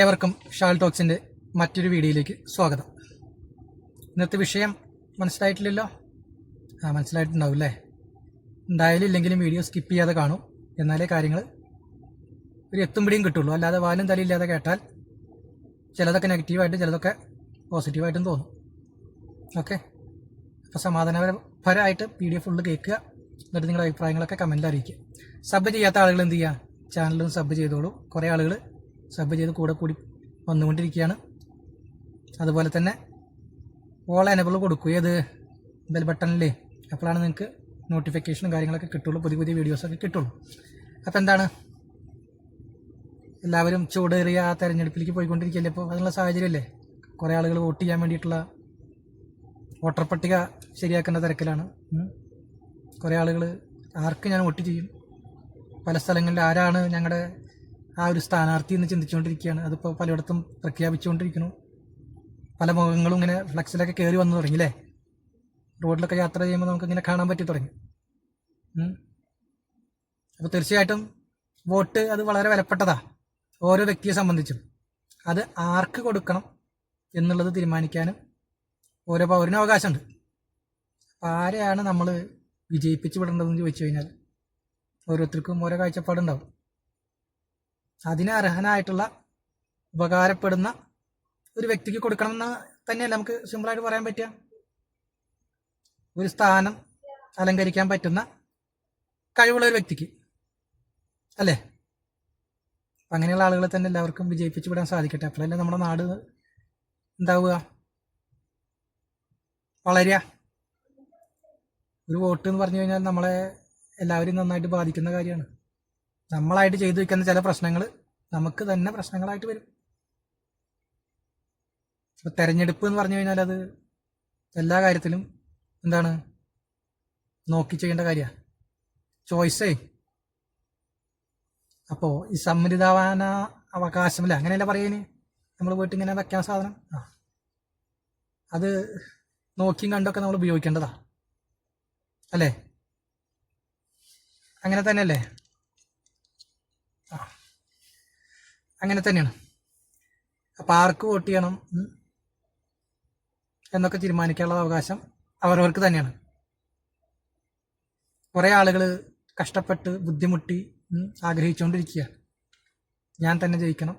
ഏവർക്കും ഷാൾ ടോക്സിന്റെ മറ്റൊരു വീഡിയോയിലേക്ക് സ്വാഗതം. ഇന്നത്തെ വിഷയം മനസ്സിലായിട്ടില്ലല്ലോ? ആ മനസ്സിലായിട്ടുണ്ടാവും അല്ലേ എന്തായാലും ഇല്ലെങ്കിലും വീഡിയോ സ്കിപ്പ് ചെയ്യാതെ കാണും. എന്നാലേ കാര്യങ്ങൾ ഒരു എത്തും പിടിയും കിട്ടുള്ളൂ. അല്ലാതെ വാലും തലയില്ലാതെ കേട്ടാൽ ചിലതൊക്കെ നെഗറ്റീവായിട്ടും ചിലതൊക്കെ പോസിറ്റീവായിട്ടും തോന്നും. ഓക്കെ? അപ്പോൾ സമാധാനപരമായിട്ട് എഫ് ഫുള്ള് കേൾക്കുക. എന്നിട്ട് നിങ്ങളുടെ അഭിപ്രായങ്ങളൊക്കെ കമന്റിൽ അറിയിക്കുക. സബ് ചെയ്യാത്ത ആളുകൾ എന്ത് ചെയ്യുക? ചാനലും സബ് ചെയ്തോളൂ. കുറേ ആളുകൾ സബ് ചെയ്ത് കൂടെ കൂടി വന്നുകൊണ്ടിരിക്കുകയാണ്. അതുപോലെ തന്നെ ഓൾ എനബിൾ കൊടുക്കും. ഏത് ബെൽ ബട്ടണിലേ അപ്പോഴാണ് നിങ്ങൾക്ക് നോട്ടിഫിക്കേഷനും കാര്യങ്ങളൊക്കെ കിട്ടുള്ളൂ. പുതിയ പുതിയ വീഡിയോസൊക്കെ കിട്ടുള്ളൂ. അപ്പോൾ എന്താണ്? എല്ലാവരും ചൂടേറിയ ആ തെരഞ്ഞെടുപ്പിലേക്ക് പോയിക്കൊണ്ടിരിക്കുകയല്ലേ ഇപ്പോൾ? അതിനുള്ള സാഹചര്യമല്ലേ കുറേ ആളുകൾ വോട്ട് ചെയ്യാൻ വേണ്ടിയിട്ടുള്ള വോട്ടർ പട്ടിക ശരിയാക്കുന്ന തിരക്കിലാണ്. കുറേ ആളുകൾ ആർക്ക് ഞാൻ വോട്ട് ചെയ്യും? പല സ്ഥലങ്ങളിൽ ആരാണ് ഞങ്ങളുടെ ആ ഒരു സ്ഥാനാർത്ഥി എന്ന് ചിന്തിച്ചുകൊണ്ടിരിക്കുകയാണ്. അതിപ്പോൾ പലയിടത്തും പ്രഖ്യാപിച്ചുകൊണ്ടിരിക്കുന്നു. പല മുഖങ്ങളും ഇങ്ങനെ ഫ്ലക്സിലൊക്കെ കയറി വന്നു തുടങ്ങി അല്ലേ റോഡിലൊക്കെ യാത്ര ചെയ്യുമ്പോൾ നമുക്ക് ഇങ്ങനെ കാണാൻ പറ്റി തുടങ്ങി. അപ്പോൾ തീർച്ചയായിട്ടും വോട്ട് അത് വളരെ വിലപ്പെട്ടതാ. ഓരോ വ്യക്തിയെ സംബന്ധിച്ചും. അത് ആർക്ക് കൊടുക്കണം എന്നുള്ളത് തീരുമാനിക്കാനും ഓരോ പൗരനും അവകാശമുണ്ട്. ആരെയാണ് നമ്മൾ വിജയിപ്പിച്ച് വിടേണ്ടതെന്ന് ചോദിച്ചു കഴിഞ്ഞാൽ ഓരോരുത്തർക്കും ഓരോ കാഴ്ചപ്പാടുണ്ടാവും. അതിന് അർഹനായിട്ടുള്ള ഉപകാരപ്പെടുന്ന ഒരു വ്യക്തിക്ക് കൊടുക്കണമെന്ന് തന്നെയല്ല നമുക്ക് സിമ്പിളായിട്ട് പറയാൻ പറ്റുക? ഒരു സ്ഥാനം അലങ്കരിക്കാൻ പറ്റുന്ന കഴിവുള്ള ഒരു വ്യക്തിക്ക്. അല്ലേ? അങ്ങനെയുള്ള ആളുകളെ തന്നെ എല്ലാവർക്കും വിജയിപ്പിച്ചു വിടാൻ സാധിക്കട്ടെ. അപ്പോഴല്ലേ നമ്മുടെ നാട് എന്താവുക? വളരുക. ഒരു വോട്ട് എന്ന് പറഞ്ഞു കഴിഞ്ഞാൽ നമ്മളെ എല്ലാവരും നന്നായിട്ട് ബാധിക്കുന്ന കാര്യമാണ്. നമ്മളായിട്ട് ചെയ്തു വെക്കുന്ന ചില പ്രശ്നങ്ങൾ നമുക്ക് തന്നെ പ്രശ്നങ്ങളായിട്ട് വരും. ഇപ്പൊ തെരഞ്ഞെടുപ്പ് എന്ന് പറഞ്ഞു കഴിഞ്ഞാൽ അത് എല്ലാ കാര്യത്തിലും എന്താണ്? നോക്കി ചെയ്യേണ്ട കാര്യമാണ് ചോയ്സേ അപ്പോ ഈ സമ്മതിദാന അവകാശമില്ല അങ്ങനെയല്ല പറയുന്നത് നമ്മൾ വീട്ടിൽ ഇങ്ങനെ വെക്കാൻ സാധനം? ആ. അത് നോക്കിയും കണ്ടൊക്കെ നമ്മൾ ഉപയോഗിക്കേണ്ടതാ. അല്ലേ? അങ്ങനെ തന്നെയല്ലേ ആ അങ്ങനെ തന്നെയാണ്. അപ്പോൾ ആർക്ക് വോട്ട് ചെയ്യണം എന്നൊക്കെ തീരുമാനിക്കാനുള്ള അവകാശം അവരവർക്ക് തന്നെയാണ്. കുറേ ആളുകൾ കഷ്ടപ്പെട്ട് ബുദ്ധിമുട്ടി ആഗ്രഹിച്ചുകൊണ്ടിരിക്കുക ഞാൻ തന്നെ ജയിക്കണം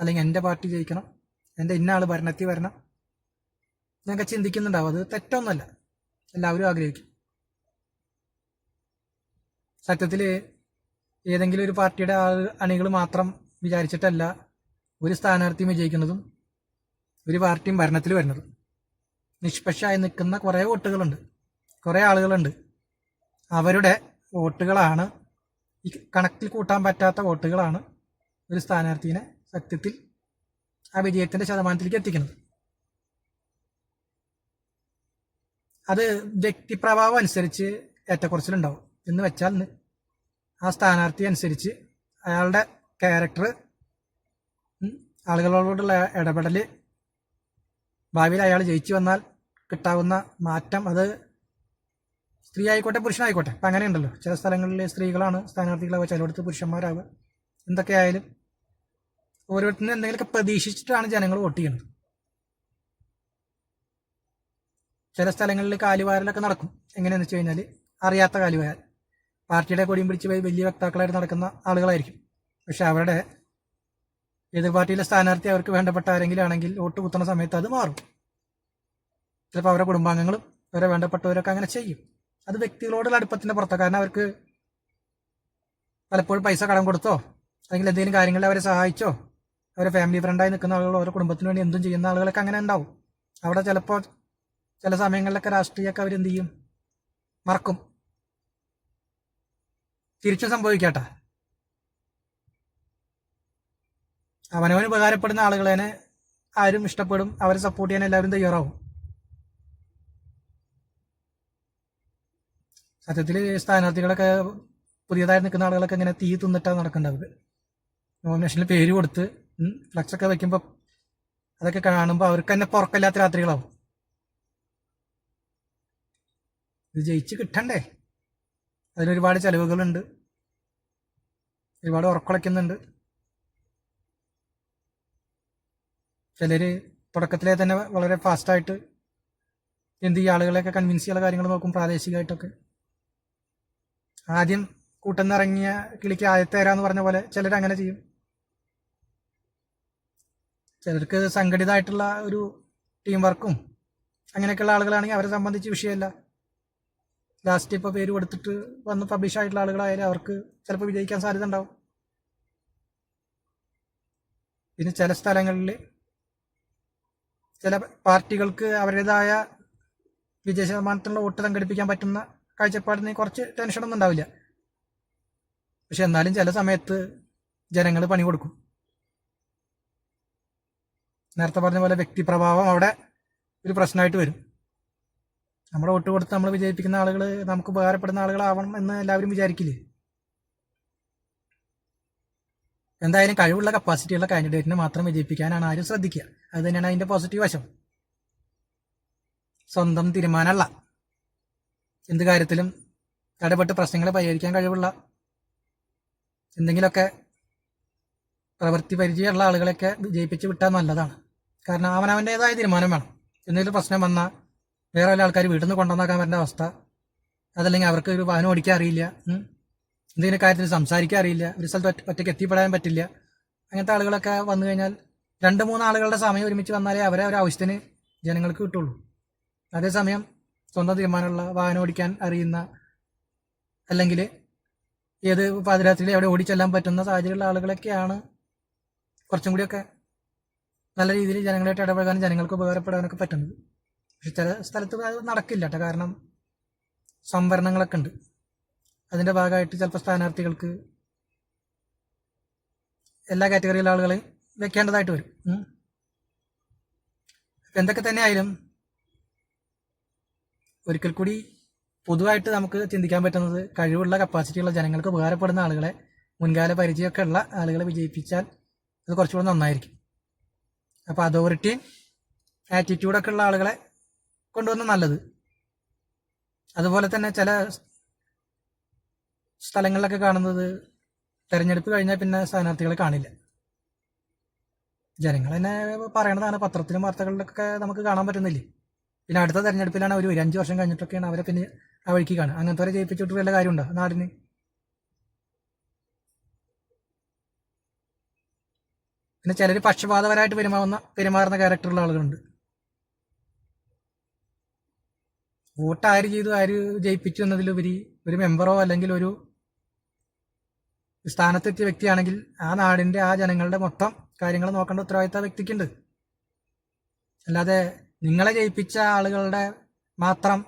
അല്ലെങ്കിൽ എന്റെ പാർട്ടി ജയിക്കണം എന്റെ ഇന്ന ആൾ ഭരണത്തിൽ വരണം. എന്നൊക്കെ ചിന്തിക്കുന്നുണ്ടാവും. അത് തെറ്റൊന്നുമല്ല. എല്ലാവരും ആഗ്രഹിക്കും. സത്യത്തിൽ ഏതെങ്കിലും ഒരു പാർട്ടിയുടെ അണികൾ മാത്രം വിചാരിച്ചിട്ടല്ല ഒരു സ്ഥാനാർത്ഥിയും വിജയിക്കുന്നതും ഒരു പാർട്ടിയും ഭരണത്തിൽ വരുന്നതും. നിഷ്പക്ഷമായി നിൽക്കുന്ന കുറേ വോട്ടുകളുണ്ട്. കുറേ ആളുകളുണ്ട്. അവരുടെ വോട്ടുകളാണ് ഈ കണക്കിൽ കൂട്ടാൻ പറ്റാത്ത വോട്ടുകളാണ് ഒരു സ്ഥാനാർത്ഥിനെ സത്യത്തിൽ ആ വിജയത്തിന്റെ ശതമാനത്തിലേക്ക് എത്തിക്കുന്നത്. അത് വ്യക്തിപ്രഭാവം അനുസരിച്ച് ഏറ്റക്കുറച്ചിലുണ്ടാവും. എന്ന് വെച്ചാൽ സ്ഥാനാർത്ഥി അനുസരിച്ച് അയാളുടെ ക്യാരക്ടർ ആളുകളോടുള്ള ഇടപെടൽ ഭാവിയിൽ അയാൾ ജയിച്ചു വന്നാൽ കിട്ടാവുന്ന മാറ്റം അത് സ്ത്രീ ആയിക്കോട്ടെ പുരുഷനായിക്കോട്ടെ അപ്പം അങ്ങനെയുണ്ടല്ലോ ചില സ്ഥലങ്ങളിൽ സ്ത്രീകളാണ് സ്ഥാനാർത്ഥികളാവുക ചിലയിടത്ത് പുരുഷന്മാരാവുക. എന്തൊക്കെ ആയാലും ഓരോരുത്തരും എന്തെങ്കിലുമൊക്കെ പ്രതീക്ഷിച്ചിട്ടാണ് ജനങ്ങൾ വോട്ട് ചെയ്യുന്നത്. ചില സ്ഥലങ്ങളിൽ കാലുവാരലൊക്കെ നടക്കും. എങ്ങനെയാണെന്ന് വെച്ച് കഴിഞ്ഞാൽ അറിയാത്ത കാലുവാരൽ. പാർട്ടിയുടെ കൊടിയും പിടിച്ച് വലിയ വക്താക്കളായിട്ട് നടക്കുന്ന ആളുകളായിരിക്കും. പക്ഷെ അവരുടെ എതിർ പാർട്ടിയിലെ സ്ഥാനാർത്ഥി അവർക്ക് വേണ്ടപ്പെട്ട ആരെങ്കിലും ആണെങ്കിൽ വോട്ട് കുത്തുന്ന സമയത്ത് അത് മാറും. ചിലപ്പോൾ അവരുടെ കുടുംബാംഗങ്ങളും അവരെ വേണ്ടപ്പെട്ടവരൊക്കെ അങ്ങനെ ചെയ്യും. അത് വ്യക്തികളോടുള്ള അടുപ്പത്തിന്റെ പുറത്താണ് കാരണം അവർക്ക് പലപ്പോഴും പൈസ കടം കൊടുത്തോ അല്ലെങ്കിൽ എന്തെങ്കിലും കാര്യങ്ങളിൽ അവരെ സഹായിച്ചോ അവരെ ഫാമിലി ഫ്രണ്ടായി നിൽക്കുന്ന ആളുകൾ അവരുടെ കുടുംബത്തിന് വേണ്ടി എന്തും ചെയ്യുന്ന ആളുകളൊക്കെ അങ്ങനെ ഉണ്ടാവും. അവിടെ ചിലപ്പോൾ ചില സമയങ്ങളിലൊക്കെ രാഷ്ട്രീയമൊക്കെ അവരെന്ത് ചെയ്യും? മറക്കും. തിരിച്ചും സംഭവിക്കട്ടെ. അവനവന് ഉപകാരപ്പെടുന്ന ആളുകളെ ആരും ഇഷ്ടപ്പെടും. അവരെ സപ്പോർട്ട് ചെയ്യാൻ എല്ലാവരും തയ്യാറാവും. സത്യത്തിൽ സ്ഥാനാർത്ഥികളൊക്കെ പുതിയതായി നിൽക്കുന്ന ആളുകളൊക്കെ ഇങ്ങനെ തീ തിന്നിട്ടാണ് നടക്കേണ്ടത് നോമിനേഷനിൽ പേര് കൊടുത്ത് ഫ്ലക്സ് ഒക്കെ വെക്കുമ്പോൾ അതൊക്കെ കാണുമ്പോൾ അവർക്ക് തന്നെ പുറക്കല്ലാത്ത രാത്രികളാവും. ഇത് ജയിച്ച് കിട്ടണ്ടേ? അതിനൊരുപാട് ചെലവുകളുണ്ട്. ഒരുപാട് ഉറക്കുളയ്ക്കുന്നുണ്ട് ചിലർ തുടക്കത്തിലെ തന്നെ വളരെ ഫാസ്റ്റായിട്ട് എന്ത് ഈ ആളുകളെയൊക്കെ കൺവിൻസ് ചെയ്യാനുള്ള കാര്യങ്ങൾ നോക്കും പ്രാദേശികമായിട്ടൊക്കെ. ആദ്യം കൂട്ടുന്നിറങ്ങിയ കിളിക്ക് ആദ്യത്തെ തരാമെന്ന് പറഞ്ഞ പോലെ ചിലർ അങ്ങനെ ചെയ്യും. ചിലർക്ക് സംഘടിതമായിട്ടുള്ള ഒരു ടീം വർക്കും അങ്ങനെയൊക്കെയുള്ള ആളുകളാണെങ്കിൽ അവരെ സംബന്ധിച്ച് വിഷയമല്ല. ലാസ്റ്റ് ഇപ്പോൾ പേര് കൊടുത്തിട്ട് വന്ന് പബ്ലിഷ് ആയിട്ടുള്ള ആളുകളായാലും അവർക്ക് ചിലപ്പോൾ വിജയിക്കാൻ സാധ്യത ഉണ്ടാവും. പിന്നെ ചില സ്ഥലങ്ങളിൽ ചില പാർട്ടികൾക്ക് അവരുടേതായ വിജയ ശതമാനത്തിലുള്ള വോട്ട് സംഘടിപ്പിക്കാൻ പറ്റുന്ന കാഴ്ചപ്പാടിന് കുറച്ച് ടെൻഷനൊന്നും ഉണ്ടാവില്ല. പക്ഷെ എന്നാലും ചില സമയത്ത് ജനങ്ങൾ പണി കൊടുക്കും. നേരത്തെ പറഞ്ഞ പോലെ വ്യക്തിപ്രഭാവം അവിടെ ഒരു പ്രശ്നമായിട്ട് വരും. നമ്മുടെ വോട്ട് കൊടുത്ത് നമ്മൾ വിജയിപ്പിക്കുന്ന ആളുകൾ നമുക്ക് ഉപകാരപ്പെടുന്ന ആളുകളാവണം എന്ന് എല്ലാവരും വിചാരിക്കില്ലേ? എന്തായാലും കഴിവുള്ള കപ്പാസിറ്റിയുള്ള കാൻഡിഡേറ്റിനെ മാത്രം വിജയിപ്പിക്കാനാണ് ആരും ശ്രദ്ധിക്കുക. അത് തന്നെയാണ് അതിന്റെ പോസിറ്റീവ് വശം. സ്വന്തം തീരുമാനമല്ല. എന്ത് കാര്യത്തിലും ഇടപെട്ട് പ്രശ്നങ്ങളെ പരിഹരിക്കാൻ കഴിവുള്ള എന്തെങ്കിലുമൊക്കെ പ്രവൃത്തി പരിചയമുള്ള ആളുകളെയൊക്കെ വിജയിപ്പിച്ച് വിട്ടാൽ നല്ലതാണ്. കാരണം അവനവന്റേതായ തീരുമാനം വേണം. എന്തെങ്കിലും പ്രശ്നം വന്നാൽ വേറെ വല്ല ആൾക്കാർ വീട്ടിൽ നിന്ന് കൊണ്ടുവന്നാക്കാൻ പറ്റുന്ന അവസ്ഥ. അതല്ലെങ്കിൽ അവർക്ക് ഒരു വാഹനം ഓടിക്കാൻ അറിയില്ല. എന്തെങ്കിലും കാര്യത്തിൽ സംസാരിക്കാൻ അറിയില്ല. ഒരു സ്ഥലത്ത് ഒറ്റ ഒറ്റയ്ക്ക് എത്തിപ്പെടാൻ പറ്റില്ല. അങ്ങനത്തെ ആളുകളൊക്കെ വന്നു കഴിഞ്ഞാൽ രണ്ട് മൂന്ന് ആളുകളുടെ സമയം ഒരുമിച്ച് വന്നാലേ അവരെ ഒരു ആവശ്യത്തിന് ജനങ്ങൾക്ക് കിട്ടുള്ളൂ. അതേസമയം സ്വന്തം തീരുമാനമുള്ള വാഹനം ഓടിക്കാൻ അറിയുന്ന അല്ലെങ്കിൽ ഏത് പാതിരാത്രിയിൽ എവിടെ ഓടിച്ചെല്ലാൻ പറ്റുന്ന സാഹചര്യമുള്ള ആളുകളൊക്കെയാണ് കുറച്ചും കൂടിയൊക്കെ നല്ല രീതിയിൽ ജനങ്ങളായിട്ട് ഇടപഴകാനും ജനങ്ങൾക്ക് ഉപകാരപ്പെടാനൊക്കെ പറ്റുന്നത്. പക്ഷെ ചില സ്ഥലത്ത് അത് നടക്കില്ല കേട്ടോ കാരണം സംവരണങ്ങളൊക്കെ ഉണ്ട്. അതിന്റെ ഭാഗമായിട്ട് ചിലപ്പോൾ സ്ഥാനാർത്ഥികൾക്ക് എല്ലാ കാറ്റഗറിയിലെ ആളുകളെയും വെക്കേണ്ടതായിട്ട് വരും. എന്തൊക്കെ തന്നെ ആയാലും ഒരിക്കൽ കൂടി പൊതുവായിട്ട് നമുക്ക് ചിന്തിക്കാൻ പറ്റുന്നത് കഴിവുള്ള കപ്പാസിറ്റിയുള്ള ജനങ്ങൾക്ക് ഉപകാരപ്പെടുന്ന ആളുകളെ മുൻകാല പരിചയമൊക്കെ ഉള്ള ആളുകളെ വിജയിപ്പിച്ചാൽ അത് കുറച്ചുകൂടെ നന്നായിരിക്കും. അപ്പോൾ അതോറിറ്റിയും ആറ്റിറ്റ്യൂഡൊക്കെ ഉള്ള ആളുകളെ കൊണ്ടുവന്ന നല്ലത്. അതുപോലെ തന്നെ ചില സ്ഥലങ്ങളിലൊക്കെ കാണുന്നത് തെരഞ്ഞെടുപ്പ് കഴിഞ്ഞാൽ പിന്നെ സ്ഥാനാർത്ഥികളെ കാണില്ല. ജനങ്ങൾ തന്നെ പറയണതാണ് പത്രത്തിലും വാർത്തകളിലൊക്കെ നമുക്ക് കാണാൻ പറ്റുന്നില്ലേ? പിന്നെ അടുത്ത തെരഞ്ഞെടുപ്പിലാണ് അവർ ഒരു അഞ്ച് വർഷം കഴിഞ്ഞിട്ടൊക്കെയാണ് അവരെ പിന്നെ ആ വഴിക്ക് കാണുക. അങ്ങനത്തെ ജയിപ്പിച്ചിട്ട് വല്ല കാര്യമുണ്ടോ നാടിന്? പിന്നെ ചിലർ പക്ഷപാതപരമായിട്ട് പെരുമാറുന്ന പെരുമാറുന്ന ക്യാരക്ടറുള്ള ആളുകളുണ്ട്. വോട്ട് ആര് ചെയ്തു ആര് ജയിപ്പിച്ചു എന്നതിലുപരി ഒരു മെമ്പറോ അല്ലെങ്കിൽ ഒരു സ്ഥാനത്തെത്തിയ വ്യക്തിയാണെങ്കിൽ ആ നാടിന്റെ ആ ജനങ്ങളുടെ മൊത്തം കാര്യങ്ങൾ നോക്കേണ്ട ഉത്തരവാദിത്ത വ്യക്തിക്കുണ്ട്. അല്ലാതെ നിങ്ങളെ ജയിപ്പിച്ച ആളുകളുടെ മാത്രം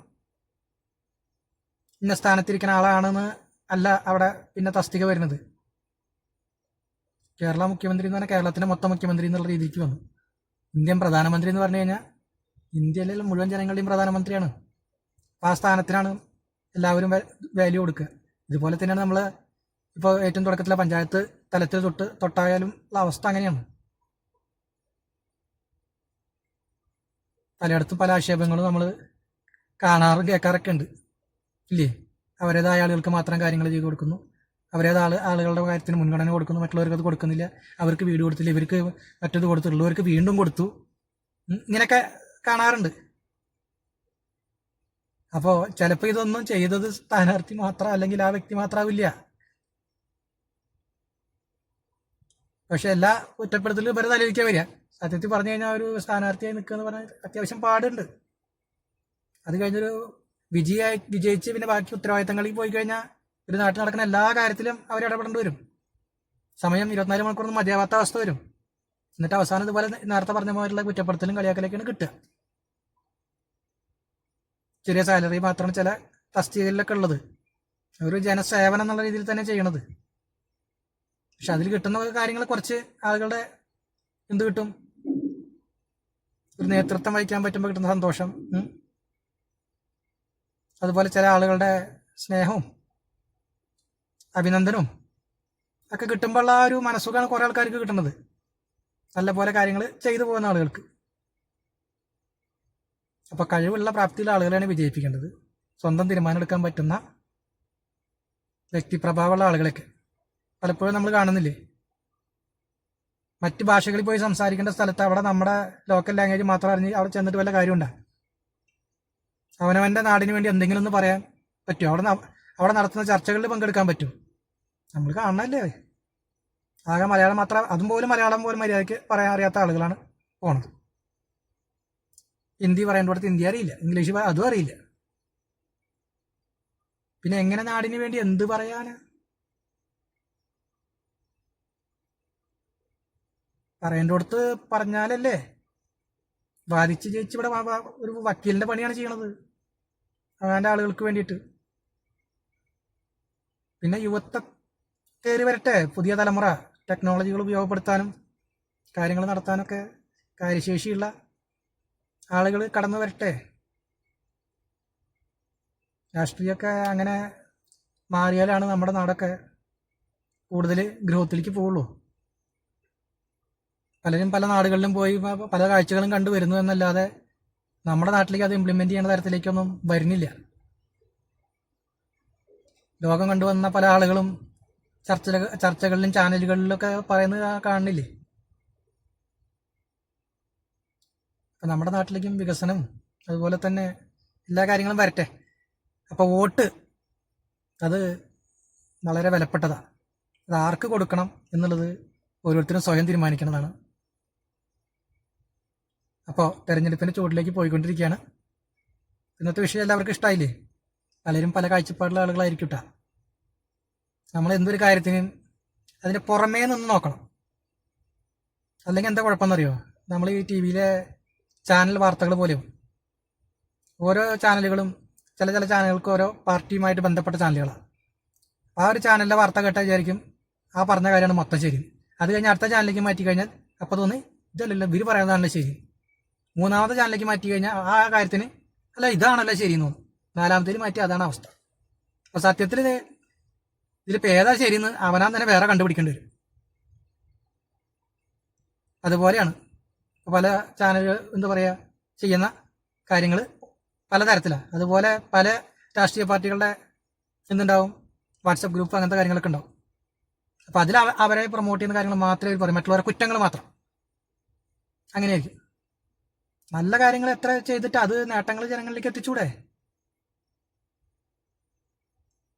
ഇന്ന സ്ഥാനത്തിരിക്കുന്ന ആളാണെന്ന് അല്ല അവിടെ പിന്നെ തസ്തിക വരുന്നത്. കേരള മുഖ്യമന്ത്രി എന്ന് പറഞ്ഞാൽ കേരളത്തിന്റെ മൊത്തം മുഖ്യമന്ത്രി എന്നുള്ള രീതിക്ക് വന്നു. ഇന്ത്യൻ പ്രധാനമന്ത്രി എന്ന് പറഞ്ഞു കഴിഞ്ഞാൽ ഇന്ത്യയിലെ മുഴുവൻ ജനങ്ങളുടെയും പ്രധാനമന്ത്രിയാണ്. അപ്പോൾ ആ സ്ഥാനത്തിനാണ് എല്ലാവരും വാല്യൂ കൊടുക്കുക. ഇതുപോലെ തന്നെയാണ് നമ്മൾ ഇപ്പോൾ ഏറ്റവും തുടക്കത്തിലെ പഞ്ചായത്ത് തലത്തിൽ തൊട്ട് തൊട്ടായാലും ഉള്ള അവസ്ഥ അങ്ങനെയാണ്. പലയിടത്തും പല ആക്ഷേപങ്ങളും നമ്മൾ കാണാറും കേൾക്കാറൊക്കെ ഉണ്ട്. ഇല്ലേ? അവരേതായ ആളുകൾക്ക് മാത്രം കാര്യങ്ങൾ ചെയ്തു കൊടുക്കുന്നു. അവരേത് ആൾ ആളുകളുടെ കാര്യത്തിന് മുൻഗണന കൊടുക്കുന്നു. മറ്റുള്ളവർക്ക് അത് കൊടുക്കുന്നില്ല. അവർക്ക് വീട് കൊടുത്തില്ല. ഇവർക്ക് മറ്റത് കൊടുത്തുള്ളവർക്ക് വീണ്ടും കൊടുത്തു. ഇങ്ങനെയൊക്കെ കാണാറുണ്ട്. അപ്പോൾ ചിലപ്പോൾ ഇതൊന്നും ചെയ്തത് സ്ഥാനാർത്ഥി മാത്രം അല്ലെങ്കിൽ ആ വ്യക്തി മാത്രമാവില്ല പക്ഷെ എല്ലാ കുറ്റപ്പെടുത്തലും ഇവരെ തലയിരിക്കാൻ വരിക. സത്യത്തിൽ പറഞ്ഞു കഴിഞ്ഞാൽ ഒരു സ്ഥാനാർത്ഥിയായി നിൽക്കുക എന്ന് പറഞ്ഞാൽ അത്യാവശ്യം പാടുണ്ട്. അത് കഴിഞ്ഞൊരു വിജയായി വിജയിച്ച് പിന്നെ ബാക്കി ഉത്തരവാദിത്തങ്ങളിൽ പോയി കഴിഞ്ഞാൽ ഒരു നാട്ടിൽ നടക്കുന്ന എല്ലാ കാര്യത്തിലും അവർ ഇടപെടേണ്ടി വരും. സമയം ഇരുപത്തിനാല് മണിക്കൂറൊന്നും മതിയാവാത്ത അവസ്ഥ വരും. എന്നിട്ട് അവസാനം ഇതുപോലെ നേരത്തെ പറഞ്ഞ പോലുള്ള കുറ്റപ്പെടുത്തലും കളിയാക്കലൊക്കെയാണ് കിട്ടുക. ചെറിയ സാലറി മാത്രമാണ് ചില തസ്തികളിലൊക്കെ ഉള്ളത്. ഒരു ജനസേവനം എന്നുള്ള രീതിയിൽ തന്നെ ചെയ്യണത്. പക്ഷെ അതിൽ കിട്ടുന്ന കാര്യങ്ങൾ കുറച്ച് ആളുകളുടെ എന്ത് കിട്ടും? ഒരു നേതൃത്വം വഹിക്കാൻ പറ്റുമ്പോൾ കിട്ടുന്ന സന്തോഷം അതുപോലെ ചില ആളുകളുടെ സ്നേഹവും അഭിനന്ദനവും ഒക്കെ കിട്ടുമ്പോഴുള്ള ആ ഒരു മനസ്സുഖമാണ് കുറേ ആൾക്കാർക്ക് കിട്ടുന്നത്. നല്ല പോലെ കാര്യങ്ങൾ ചെയ്തു പോകുന്ന ആളുകൾക്ക്. അപ്പോൾ കഴിവുള്ള പ്രാപ്തിയുള്ള ആളുകളെയാണ് വിജയിപ്പിക്കേണ്ടത്. സ്വന്തം തീരുമാനം എടുക്കാൻ പറ്റുന്ന വ്യക്തിപ്രഭാവമുള്ള ആളുകളൊക്കെ പലപ്പോഴും നമ്മൾ കാണുന്നില്ലേ? മറ്റ് ഭാഷകളിൽ പോയി സംസാരിക്കേണ്ട സ്ഥലത്ത് അവിടെ നമ്മുടെ ലോക്കൽ ലാംഗ്വേജ് മാത്രം അറിഞ്ഞ് അവിടെ ചെന്നിട്ട് വല്ല കാര്യമുണ്ടോ? അവനവന്റെ നാടിന് വേണ്ടി എന്തെങ്കിലും ഒന്ന് പറയാൻ പറ്റുമോ? അവിടെ അവിടെ നടത്തുന്ന ചർച്ചകളിൽ പങ്കെടുക്കാൻ പറ്റും നമ്മൾ കാണണല്ലേ ആകെ മലയാളം മാത്രം അതും പോലും മലയാളം പോലും മര്യാദയ്ക്ക് പറയാൻ അറിയാത്ത ആളുകളാണ് പോണത്. ഹിന്ദി പറയേണ്ടടുത്ത് ഹിന്ദി അറിയില്ല ഇംഗ്ലീഷ് അതും അറിയില്ല. പിന്നെ എങ്ങനെ നാടിന് വേണ്ടി എന്ത് പറയാനാ? പറയേണ്ടടുത്ത് പറഞ്ഞാലല്ലേ? വാദിച്ച് ജയിച്ച് ഇവിടെ ഒരു വക്കീലിന്റെ പണിയാണ് ചെയ്യണത്. അവന്റെ ആളുകൾക്ക് വേണ്ടിയിട്ട്. പിന്നെ യുവത്വ കയറി വരട്ടെ പുതിയ തലമുറ. ടെക്നോളജികൾ ഉപയോഗപ്പെടുത്താനും കാര്യങ്ങൾ നടത്താനൊക്കെ കാര്യശേഷിയുള്ള ആളുകൾ കടന്നു വരട്ടെ. രാഷ്ട്രീയമൊക്കെ അങ്ങനെ മാറിയാലാണ് നമ്മുടെ നാടൊക്കെ കൂടുതൽ ഗ്രോത്തിലേക്ക് പോവുള്ളൂ. പലരും പല നാടുകളിലും പോയി പല കാഴ്ചകളും കണ്ടു വരുന്നു എന്നല്ലാതെ നമ്മുടെ നാട്ടിലേക്ക് അത് ഇംപ്ലിമെന്റ് ചെയ്യുന്ന തരത്തിലേക്കൊന്നും വരുന്നില്ല. ലോകം കണ്ടുവന്ന പല ആളുകളും ചർച്ച ചർച്ചകളിലും ചാനലുകളിലൊക്കെ പറയുന്നത് കാണുന്നില്ലേ? അപ്പം നമ്മുടെ നാട്ടിലേക്കും വികസനം അതുപോലെ തന്നെ എല്ലാ കാര്യങ്ങളും വരട്ടെ. അപ്പോൾ വോട്ട് അത് വളരെ വിലപ്പെട്ടതാണ് അത് ആർക്ക് കൊടുക്കണം എന്നുള്ളത് ഓരോരുത്തരും സ്വയം തീരുമാനിക്കുന്നതാണ്. അപ്പോൾ തെരഞ്ഞെടുപ്പിന്റെ ചൂടിലേക്ക് പോയിക്കൊണ്ടിരിക്കുകയാണ്. ഇന്നത്തെ വിഷയം എല്ലാവർക്കും ഇഷ്ടമായില്ലേ പലരും പല കാഴ്ചപ്പാടുള്ള ആളുകളായിരിക്കും കേട്ടോ നമ്മൾ എന്തൊരു കാര്യത്തിനും അതിന്റെ പുറമേ നിന്ന് നോക്കണം. അല്ലെങ്കിൽ എന്താ കുഴപ്പമെന്നറിയോ? നമ്മൾ ഈ ടി വിയിലെ ചാനൽ വാർത്തകൾ പോലെയും. ഓരോ ചാനലുകളും ചില ചില ചാനലുകൾക്ക് ഓരോ പാർട്ടിയുമായിട്ട് ബന്ധപ്പെട്ട ചാനലുകളാണ്. ആ ഒരു ചാനലിലെ വാർത്ത കേട്ടാൽ വിചാരിക്കും ആ പറഞ്ഞ കാര്യമാണ് മൊത്തം ശരി. അത് കഴിഞ്ഞ് അടുത്ത ചാനലിലേക്ക് മാറ്റി കഴിഞ്ഞാൽ അപ്പോൾ തോന്നി ഇതല്ലല്ലോ ഇവർ പറയുന്നതാണല്ലോ ശരി. മൂന്നാമത്തെ ചാനലിലേക്ക് മാറ്റി കഴിഞ്ഞാൽ ആ കാര്യത്തിന് അല്ല ഇതാണല്ലോ ശരി എന്ന് തോന്നും. നാലാമത്തേൽ മാറ്റി അതാണ് അവസ്ഥ. അപ്പോൾ സത്യത്തിൽ ഇത് ഇതിലിപ്പോൾ ഏതാ ശരിയെന്ന് അവനാൻ തന്നെ വേറെ കണ്ടുപിടിക്കേണ്ടി വരും. അതുപോലെയാണ്. പല ചാനലുകൾ എന്താ പറയുക ചെയ്യുന്ന കാര്യങ്ങൾ പലതരത്തിലാണ് അതുപോലെ പല രാഷ്ട്രീയ പാർട്ടികളുടെ എന്തുണ്ടാവും വാട്സപ്പ് ഗ്രൂപ്പ് അങ്ങനത്തെ കാര്യങ്ങളൊക്കെ ഉണ്ടാവും. അപ്പോൾ അതിൽ അവരെ പ്രൊമോട്ട് ചെയ്യുന്ന കാര്യങ്ങൾ മാത്രമേ പറയും. മറ്റുള്ളവരെ കുറ്റങ്ങൾ മാത്രം. അങ്ങനെയായിരിക്കും. നല്ല കാര്യങ്ങൾ എത്ര ചെയ്തിട്ട് അത് നേട്ടങ്ങൾ ജനങ്ങളിലേക്ക് എത്തിച്ചൂടെ?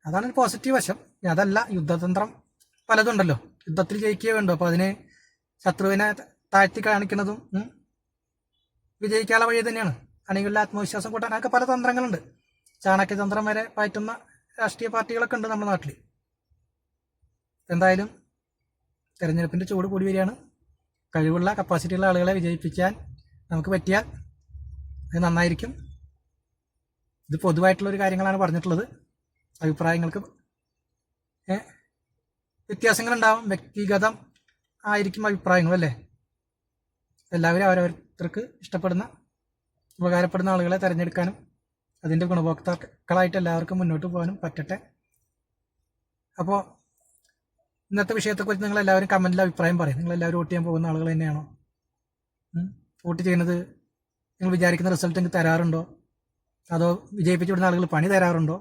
അതാണ് ഒരു പോസിറ്റീവ് വശം. അതല്ല യുദ്ധതന്ത്രം പലതുണ്ടല്ലോ. യുദ്ധത്തിൽ ജയിക്കുകയേ വേണ്ടു. അപ്പോൾ അതിന് ശത്രുവിനെ താഴ്ത്തി കാണിക്കുന്നതും വിജയിക്കാനുള്ള വഴി തന്നെയാണ്. അണികളിലെ ആത്മവിശ്വാസം കൂട്ടാൻ അതൊക്കെ പല തന്ത്രങ്ങളുണ്ട്. ചാണക്യതന്ത്രം വരെ പയറ്റുന്ന രാഷ്ട്രീയ പാർട്ടികളൊക്കെ ഉണ്ട് നമ്മുടെ നാട്ടിൽ എന്തായാലും തെരഞ്ഞെടുപ്പിന്റെ ചൂട് കൂടി വരികയാണ്. കഴിവുള്ള കപ്പാസിറ്റിയുള്ള ആളുകളെ വിജയിപ്പിക്കാൻ നമുക്ക് പറ്റിയാൽ അത് നന്നായിരിക്കും. ഇത് പൊതുവായിട്ടുള്ളൊരു കാര്യങ്ങളാണ് പറഞ്ഞിട്ടുള്ളത്. അഭിപ്രായങ്ങൾക്ക് വ്യത്യാസങ്ങളുണ്ടാവും. വ്യക്തിഗതം ആയിരിക്കും അഭിപ്രായങ്ങൾ അല്ലേ എല്ലാവരും അവരവർക്ക് ഇഷ്ടപ്പെടുന്ന ഉപകാരപ്പെടുന്ന ആളുകളെ തിരഞ്ഞെടുക്കാനും അതിന്റെ ഗുണഭോക്താക്കളായിട്ട് എല്ലാവർക്കും മുന്നോട്ട് പോകാനും പറ്റട്ടെ. അപ്പോൾ ഇന്നത്തെ വിഷയത്തെക്കുറിച്ച് നിങ്ങൾ എല്ലാവരും കമന്റിൽ അഭിപ്രായം പറയും. നിങ്ങൾ എല്ലാവരും വോട്ട് ചെയ്യാൻ പോകുന്ന ആളുകൾ തന്നെയാണോ? വോട്ട് ചെയ്യുന്നത് നിങ്ങൾ വിചാരിക്കുന്ന റിസൾട്ട് നിങ്ങൾക്ക് തരാറുണ്ടോ? അതോ വിജയിപ്പിച്ചു വിടുന്ന ആളുകൾ പണി തരാറുണ്ടോ?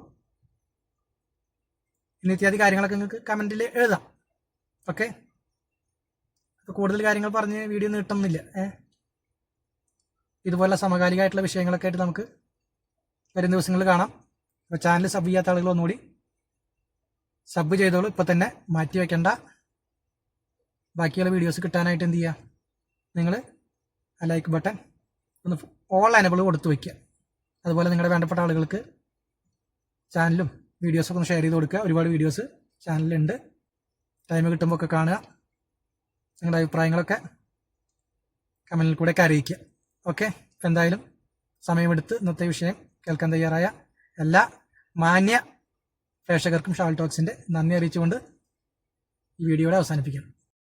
ഇന്ന് ഇത്യാദി കാര്യങ്ങളൊക്കെ നിങ്ങൾക്ക് കമന്റിൽ എഴുതാം. ഓക്കെ? കൂടുതൽ കാര്യങ്ങൾ പറഞ്ഞ് വീഡിയോ നീട്ടുന്നില്ല ഏ? ഇതുപോലെ സമകാലികമായിട്ടുള്ള വിഷയങ്ങളൊക്കെ ആയിട്ട് നമുക്ക് വരും ദിവസങ്ങളിൽ കാണാം. അപ്പോൾ ചാനൽ സബ് ചെയ്യാത്ത ആളുകൾ ഒന്നുകൂടി സബ് ചെയ്തോളൂ. ഇപ്പോൾ തന്നെ മാറ്റി വയ്ക്കേണ്ട ബാക്കിയുള്ള വീഡിയോസ് കിട്ടാനായിട്ട് എന്ത് ചെയ്യുക നിങ്ങൾ ആ ലൈക്ക് ബട്ടൺ ഒന്ന് ഓൾ അനബിൾ കൊടുത്തു വയ്ക്കുക അതുപോലെ നിങ്ങളുടെ വേണ്ടപ്പെട്ട ആളുകൾക്ക് ചാനലും വീഡിയോസൊക്കെ ഒന്ന് ഷെയർ ചെയ്ത് കൊടുക്കുക. ഒരുപാട് വീഡിയോസ് ചാനലിലുണ്ട് ടൈം കിട്ടുമ്പോൾ ഒക്കെ കാണുക. നിങ്ങളുടെ അഭിപ്രായങ്ങളൊക്കെ കമന്റിൽ ഒക്കെ അറിയിക്കുക. ഓക്കെ ഇപ്പം എന്തായാലും സമയമെടുത്ത് ഇന്നത്തെ വിഷയം കേൾക്കാൻ തയ്യാറായ എല്ലാ മാന്യ പ്രേക്ഷകർക്കും ഷാൾ ടോക്സിന്റെ നന്ദി അറിയിച്ചുകൊണ്ട് ഈ വീഡിയോയുടെ അവസാനിപ്പിക്കാം